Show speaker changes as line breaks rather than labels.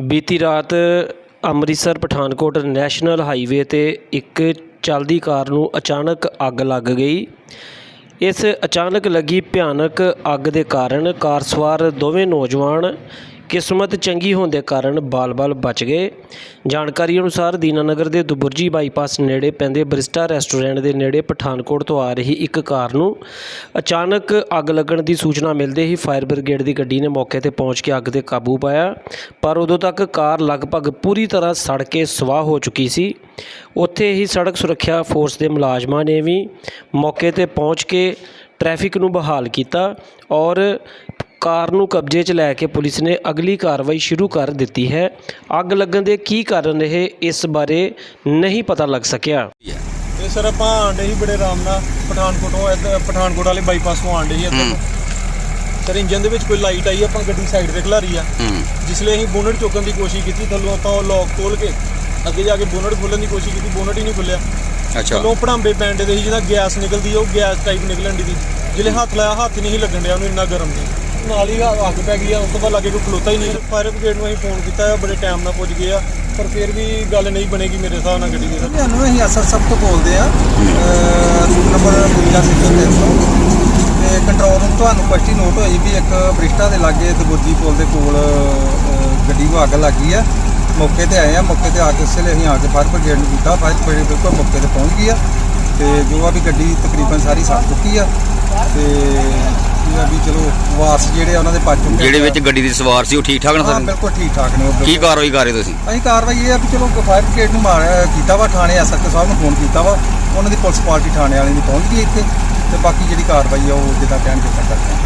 ਬੀਤੀ ਰਾਤ Amritsar Pathankot national highway ਤੇ ਇੱਕ ਚੱਲਦੀ ਕਾਰ ਨੂੰ ਅਚਾਨਕ ਅੱਗ ਲੱਗ ਗਈ। ਇਸ ਅਚਾਨਕ ਲੱਗੀ ਭਿਆਨਕ ਅੱਗ ਦੇ ਕਾਰਨ ਕਾਰ ਸਵਾਰ ਦੋਵੇਂ ਨੌਜਵਾਨ ਕਿਸਮਤ ਚੰਗੀ ਹੋਣ ਦੇ ਕਾਰਨ ਬਾਲ-ਬਾਲ ਬਚ ਗਏ। ਜਾਣਕਾਰੀ ਅਨੁਸਾਰ ਦੀਨਾਨਗਰ ਦੇ ਦੁਬੁਰਜੀ ਬਾਈਪਾਸ ਨੇੜੇ ਪੈਂਦੇ ਬਰਿਸਟਾ ਰੈਸਟੋਰੈਂਟ ਦੇ ਨੇੜੇ ਪਠਾਨਕੋਟ ਤੋਂ ਆ ਰਹੀ ਇੱਕ ਕਾਰ ਨੂੰ ਅਚਾਨਕ ਅੱਗ ਲੱਗਣ ਦੀ ਸੂਚਨਾ ਮਿਲਦੇ ਹੀ ਫਾਇਰ ਬ੍ਰਿਗੇਡ ਦੀ ਗੱਡੀ ਨੇ ਮੌਕੇ ਤੇ ਪਹੁੰਚ ਕੇ ਅੱਗ ਤੇ ਕਾਬੂ ਪਾਇਆ, ਪਰ ਉਦੋਂ ਤੱਕ ਕਾਰ ਲਗਭਗ ਪੂਰੀ ਤਰ੍ਹਾਂ ਸੜ ਕੇ ਸਵਾਹ ਹੋ ਚੁੱਕੀ ਸੀ। ਉੱਥੇ ਹੀ ਸੜਕ ਸੁਰੱਖਿਆ ਫੋਰਸ ਦੇ ਮੁਲਾਜ਼ਮਾਂ ਨੇ ਵੀ ਮੌਕੇ ਤੇ ਪਹੁੰਚ ਕੇ ਟ੍ਰੈਫਿਕ ਨੂੰ ਬਹਾਲ ਕੀਤਾ ਔਰ ਕਾਰ ਨੂੰ ਕਬਜ਼ੇ 'ਚ ਲੈ ਕੇ ਪੁਲਿਸ ਨੇ ਅਗਲੀ ਕਾਰਵਾਈ ਸ਼ੁਰੂ ਕਰ ਦਿੱਤੀ ਹੈ। ਅੱਗ ਲੱਗਣ ਦੇ ਕੀ ਕਾਰਨ ਰਹੇ ਇਸ ਬਾਰੇ ਨਹੀਂ ਪਤਾ ਲੱਗ ਸਕਿਆ।
ਇਹ ਸਰ ਆਪਾਂ ਆਂਡੇ ਹੀ ਬੜੇ ਆਰਾਮ ਨਾਲ ਪਠਾਨਕੋਟੋਂ ਇੱਧਰ ਪਠਾਨਕੋਟ ਵਾਲੇ ਬਾਈਪਾਸ ਤੋਂ ਆਂਡੇ ਹੀ ਇੱਧਰ। ਸਰ ਇੰਜਨ ਦੇ ਵਿੱਚ ਕੋਈ ਲਾਈਟ ਆਈ ਆਪਾਂ ਗੱਡੀ ਸਾਈਡ ਤੇ ਖਲਾਰੀ ਆ। ਜਿਸ ਲਈ ਅਸੀਂ ਬੋਨਟ ਚੁੱਕਣ ਦੀ ਕੋਸ਼ਿਸ਼ ਕੀਤੀ ਥੱਲੋਂ ਆਪਾਂ ਉਹ ਲੌਕ ਖੋਲ ਕੇ ਅੱਗੇ ਜਾ ਕੇ ਬੋਨਟ ਖੋਲਣ ਦੀ ਕੋਸ਼ਿਸ਼ ਕੀਤੀ ਬੋਨਟ ਹੀ ਨਹੀਂ ਖੁੱਲਿਆ
ਅੱਛਾ।
ਥੱਲੋਂ ਪੜਾਂਬੇ ਪੈਂਦੇ ਦੇ ਸੀ ਜਿਹਦਾ ਗੈਸ ਨਿਕਲਦੀ ਉਹ ਗੈਸ ਟਾਈਪ ਨਿਕਲਣ ਦੀ ਸੀ। ਜਿਹੜੇ ਹੱਥ ਲਾਇਆ ਹੱਥ ਹੀ ਨਹੀਂ ਸੀ ਲੱਗਣ ਡਿਆ ਉਹਨੂੰ ਇੰਨਾ ਗਰਮ ਸੀ। ਨਾਲ ਹੀ ਅੱਗ ਪੈ ਗਈ ਆ, ਉਸ ਤੋਂ ਬਾਅਦ ਲਾਗੇ ਕੋਈ ਖਲੋਤਾ ਹੀ ਨਹੀਂ ਫਾਇਰ ਬ੍ਰਿਗੇਡ ਨੂੰ ਅਸੀਂ ਫੋਨ ਕੀਤਾ ਬੜੇ ਟਾਈਮ ਨਾਲ ਪੁੱਜ ਗਏ ਆ, ਪਰ ਫਿਰ ਵੀ ਗੱਲ ਨਹੀਂ ਬਣੇਗੀ ਮੇਰੇ ਹਿਸਾਬ ਨਾਲ ਗੱਡੀ ਦੇ ਸਰ
ਤੁਹਾਨੂੰ ਅਸੀਂ ਅਸਰ ਸਭ ਤੋਂ ਬੋਲਦੇ ਆ ਰੂਟ ਨੰਬਰ 52300 ਤੇ ਕੰਟਰੋਲ ਰੂਮ ਤੁਹਾਨੂੰ ਕੁਐਸਚਨ ਨੋਟ ਹੋਈ ਵੀ ਇੱਕ ਬ੍ਰਿਸ਼ਟਾ ਦੇ ਲਾਗੇ ਦਬੁਰਜੀ ਪੁਲ ਦੇ ਕੋਲ ਗੱਡੀ ਨੂੰ ਅੱਗ ਲੱਗੀ ਆ। ਮੌਕੇ ਤੇ ਆਏ ਆ, ਮੌਕੇ ਤੇ ਆ ਕੇ ਇਸੇ ਲਈ ਅਸੀਂ ਆ ਕੇ ਫਾਇਰ ਬ੍ਰਿਗੇਡ ਨੂੰ ਕੀਤਾ। ਫਾਇਰ ਬ੍ਰਿਗੇਡ ਬਿਲਕੁਲ ਮੌਕੇ ਤੇ ਪਹੁੰਚ ਗਈ ਆ। ਤੇ ਜੋ ਆ ਵੀ ਗੱਡੀ ਤਕਰੀਬਨ ਸਾਰੀ ਸੜ ਚੁੱਕੀ ਆ। ਤੇ ਇਹ ਆ ਵੀ ਚਲੋ ਵਾਰਸ ਜਿਹੜੇ ਆ ਉਹਨਾਂ ਦੇ ਚੁੱਕੇ
ਜਿਹੜੇ। ਵਿੱਚ ਗੱਡੀ ਦੀ ਸਵਾਰ ਸੀ ਉਹ ਠੀਕ ਠਾਕ ਨਾ
ਹਾਂ
ਸਰ
ਬਿਲਕੁਲ ਠੀਕ ਠਾਕ ਨੇ ਉਹ
ਕੀ
ਬਿਲਕੁਲ।
ਕਾਰਵਾਈ ਕਰ ਰਹੇ ਤੁਸੀਂ
ਅਸੀਂ ਕਾਰਵਾਈ ਇਹ ਆ ਵੀ ਚਲੋ ਫਾਇਰ ਬ੍ਰਿਗੇਡ ਨੂੰ ਮਾਰਿਆ ਕੀਤਾ ਵਾ ਥਾਣੇ ਐਸਐਚਓ ਸਾਹਿਬ ਨੂੰ ਫੋਨ ਕੀਤਾ ਵਾ ਉਹਨਾਂ ਦੀ ਪੁਲਿਸ ਪਾਰਟੀ ਥਾਣੇ ਵਾਲਿਆਂ ਦੀ ਪਹੁੰਚ ਗਈ ਇੱਥੇ ਤੇ ਬਾਕੀ ਜਿਹੜੀ ਕਾਰਵਾਈ ਆ ਉਹ ਜਿੱਦਾਂ ਕਹਿਣਗੇ ਤਾਂ ਕਰਦੇ ਆ